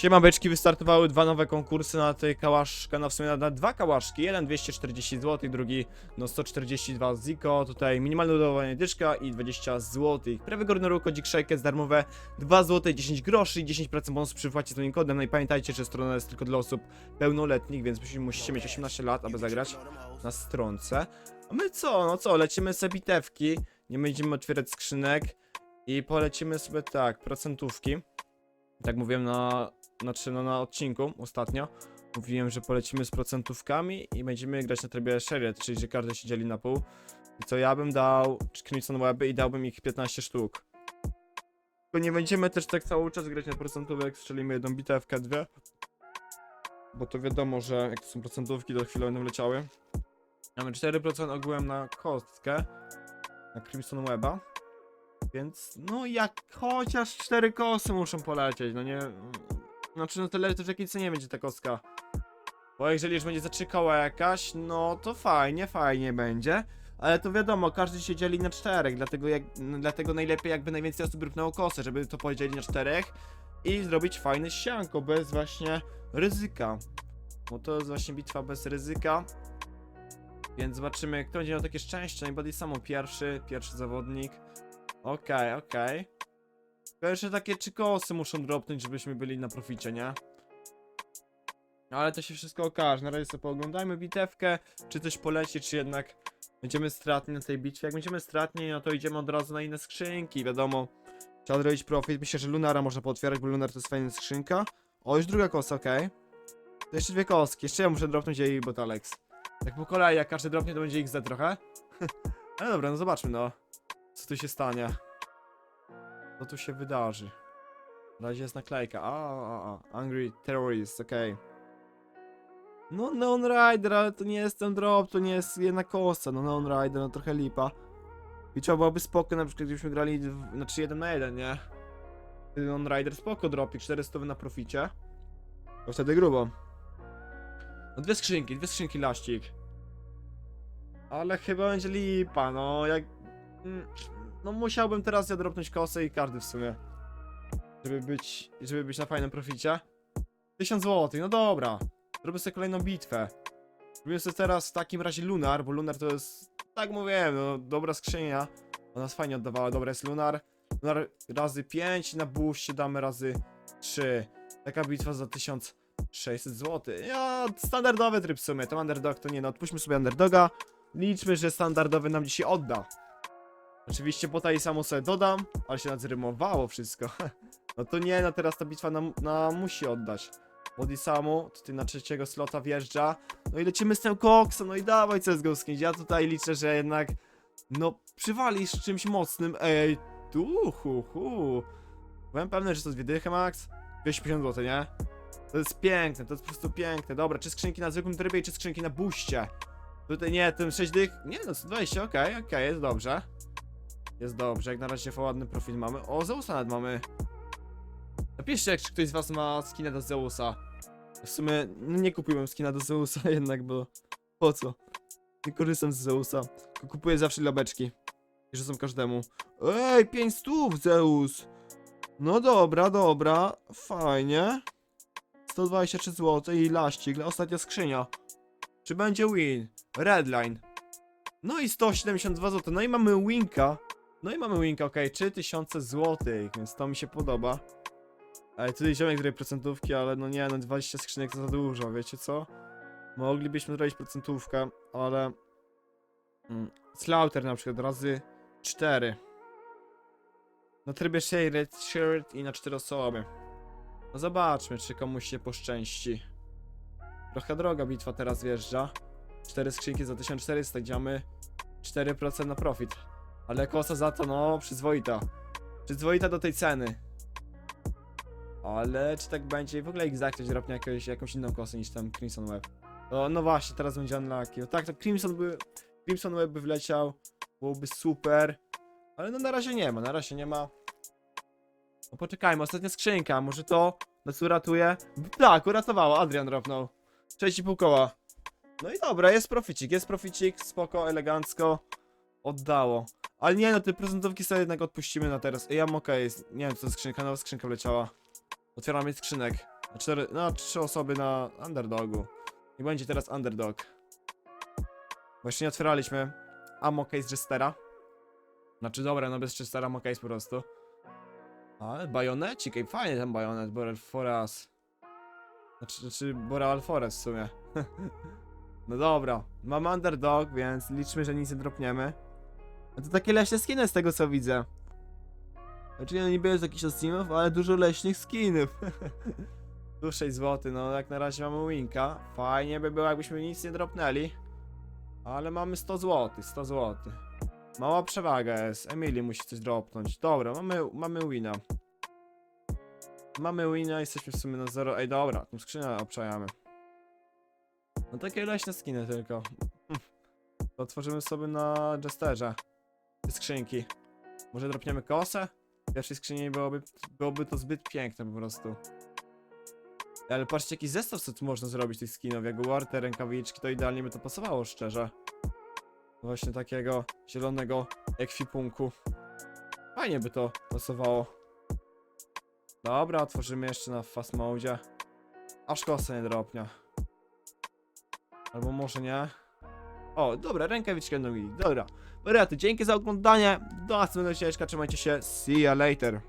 Siema beczki, wystartowały dwa nowe konkursy na tej kałaszka, no w sumie na, na dwa kałaszki, jeden 240 zł, drugi no 142 ziko, tutaj minimalne dodawanie dyszka i 20 zł. Prawy górny kodzik Shakes darmowe 2 zł 10 groszy i 10% bonus przy wpłacie z tym kodem. No i pamiętajcie, że strona jest tylko dla osób pełnoletnich, więc musi- musicie mieć 18 lat, aby zagrać na stronce. A my co, no co, lecimy sobie bitewki, nie będziemy otwierać skrzynek i polecimy sobie tak, procentówki. Tak mówiłem na, znaczy no na odcinku ostatnio. Mówiłem, że polecimy z procentówkami i będziemy grać na trybie shared, czyli że każdy się dzieli na pół. I co ja bym dał Crimson Weby i dałbym ich 15 sztuk. Tylko nie będziemy też tak cały czas grać na procentówek, strzelimy jedną bitewkę, dwie. Bo to wiadomo, że jak to są procentówki, to chwilę będą leciały. Mamy 4% ogółem na kostkę. Na Crimson Weba. Więc no jak chociaż 4 kosy muszą polecieć, no nie... Znaczy no to w jakiej cenie będzie ta kostka. Bo jeżeli już będzie za 3 koła jakaś, no to fajnie, fajnie będzie. Ale to wiadomo, każdy się dzieli na czterech, dlatego, jak, no, dlatego najlepiej jakby najwięcej osób równęło kosę, żeby to podzielić na czterech i zrobić fajne sianko, bez właśnie ryzyka. Bo to jest właśnie bitwa bez ryzyka. Więc zobaczymy, kto będzie miał takie szczęście. Najbardziej samo pierwszy, pierwszy zawodnik. Okej, okej. Tylko jeszcze takie trzy kosy muszą dropnąć, żebyśmy byli na proficie, nie? Ale to się wszystko okaże. Na razie sobie pooglądajmy bitewkę, czy coś poleci, czy jednak będziemy stratni na tej bitwie. Jak będziemy stratni, no to idziemy od razu na inne skrzynki, wiadomo. Trzeba zrobić profit. Myślę, że Lunara można pootwierać, bo Lunar to jest fajna skrzynka. O, już druga kosa, okej. To jeszcze dwie koski. Jeszcze ja muszę dropnąć jej Botalex. Tak po kolei, jak każdy dropnie, to będzie XZ trochę. Ale dobra, no zobaczmy, no. Co tu się stanie? Co tu się wydarzy? Na razie jest naklejka. A, a, a. Angry Terrorist, okej. No, Neon Rider, ale to nie jest ten drop, to nie jest jedna kosa. No, Neon Rider, no trochę lipa. I trzeba byłoby spoko, na przykład gdybyśmy grali, znaczy jeden na jeden, nie? Neon Rider spoko dropi, 400 na proficie. To wtedy grubo. No dwie skrzynki, dwie skrzynki laścik. Ale chyba będzie lipa, no jak... No musiałbym teraz ja dropnąć kosę i każdy w sumie. Żeby być, żeby być na fajnym proficie. 1000 zł, no dobra. Zrobię sobie kolejną bitwę. Zrobię sobie teraz w takim razie Lunar, bo Lunar to jest, tak mówiłem, no dobra skrzynia. Ona nas fajnie oddawała, dobra jest Lunar. Lunar razy 5 na booście damy razy 3. Taka bitwa za 1600 zł. Ja, standardowy tryb w sumie, to underdog to nie, no odpuśćmy sobie underdoga. Liczmy, że standardowy nam dzisiaj odda. Oczywiście bota i samo sobie dodam, ale się nadzrymowało wszystko. No to nie, no teraz ta bitwa nam, nam musi oddać. Body samu, tutaj na trzeciego slota wjeżdża. No i lecimy z tym koksem, no i dawaj CSGO skins. Ja tutaj liczę, że jednak, no przywalisz czymś mocnym. Ej, tu, hu, hu. Byłem pewny, że to dwie dychy max. 250 zł, nie? To jest piękne, to jest po prostu piękne. Dobra, czy skrzynki na zwykłym trybie, czy skrzynki na buście? Tutaj nie, tym 6 dych. Nie no, 120, okej, okej, jest dobrze. Jest dobrze, jak na razie ładny profil mamy. O, Zeusa nawet mamy. Napiszcie, czy ktoś z was ma skinę do Zeusa. W sumie nie kupiłem skina do Zeusa jednak, bo po co? Nie korzystam z Zeusa. Kupuję zawsze dla beczki. I są każdemu. Ej, 5 stów Zeus! No dobra, dobra, fajnie. 123 zł i laścik, ostatnia skrzynia. Czy będzie win? Redline. No i 172 zł. No i mamy winka. No i mamy winka, ok, 3000 zł, więc to mi się podoba. Ale tutaj ziomek której procentówki, ale no nie, no 20 skrzynek to za dużo, wiecie co? Moglibyśmy zrobić procentówkę, ale... Mm, Slaughter na przykład razy 4. Na trybie shared shirt i na 4 osoby. No zobaczmy, czy komuś się poszczęści. Trochę droga bitwa teraz wjeżdża. 4 skrzynki za 1400, gdzie mamy 4% na profit. Ale kosa za to, no, przyzwoita. Przyzwoita do tej ceny. Ale czy tak będzie? W ogóle Exact ktoś dropnie jakąś, jakąś inną kosę niż tam Crimson Web. No, no właśnie, teraz będzie unlucky. No tak, to Crimson by... Crimson Web by wleciał. Byłoby super. Ale no na razie nie ma, na razie nie ma. No poczekajmy, ostatnia skrzynka, może to nas uratuje? Tak, uratowało, Adrian dropnął. 6,5 koła. No i dobra, jest proficik, jest proficik, spoko, elegancko. Oddało. Ale nie no, te prezentówki sobie jednak odpuścimy na teraz. Ja mam okej, jest- nie wiem co to skrzynka, nowa skrzynka wleciała. Otwieramy skrzynek. Cztery, no, trzy osoby na underdogu. I będzie teraz underdog. Właśnie nie otwieraliśmy ammo case Jestera. Znaczy dobra, no bez Jestera ammo case po prostu. Ale bajonecik, ej, fajnie ten bajonet, Boreal Forest. Znaczy, znaczy Boreal Forest w sumie. no dobra, mamy underdog, więc liczmy, że nic nie dropniemy. A to takie leśne skiny z tego co widzę. Znaczy no niby jest jakiś skinów, ale dużo leśnych skinów. tu 6 zł, no jak na razie mamy winka. Fajnie by było jakbyśmy nic nie dropnęli. Ale mamy 100 zł, 100 zł. Mała przewaga jest. Emily musi coś dropnąć. Dobra, mamy, mamy wina. Mamy wina, jesteśmy w sumie na 0. Ej, dobra, tą skrzynię obczajamy. No takie leśne skiny tylko. To otworzymy sobie na Jesterze. Skrzynki. Może dropniemy kosę? W pierwszej skrzyni byłoby, byłoby to zbyt piękne po prostu. Ale patrzcie jaki zestaw co tu można zrobić tych skinów, jak te rękawiczki, to idealnie by to pasowało szczerze. Właśnie takiego zielonego ekwipunku. Fajnie by to pasowało. Dobra, otworzymy jeszcze na fast mode. Aż kosa nie dropnia. Albo może nie. O, dobra, rękawiczkę nogi. Dobra. Dobra, to dzięki za oglądanie. Do następnego odcinka, trzymajcie się. See ya later.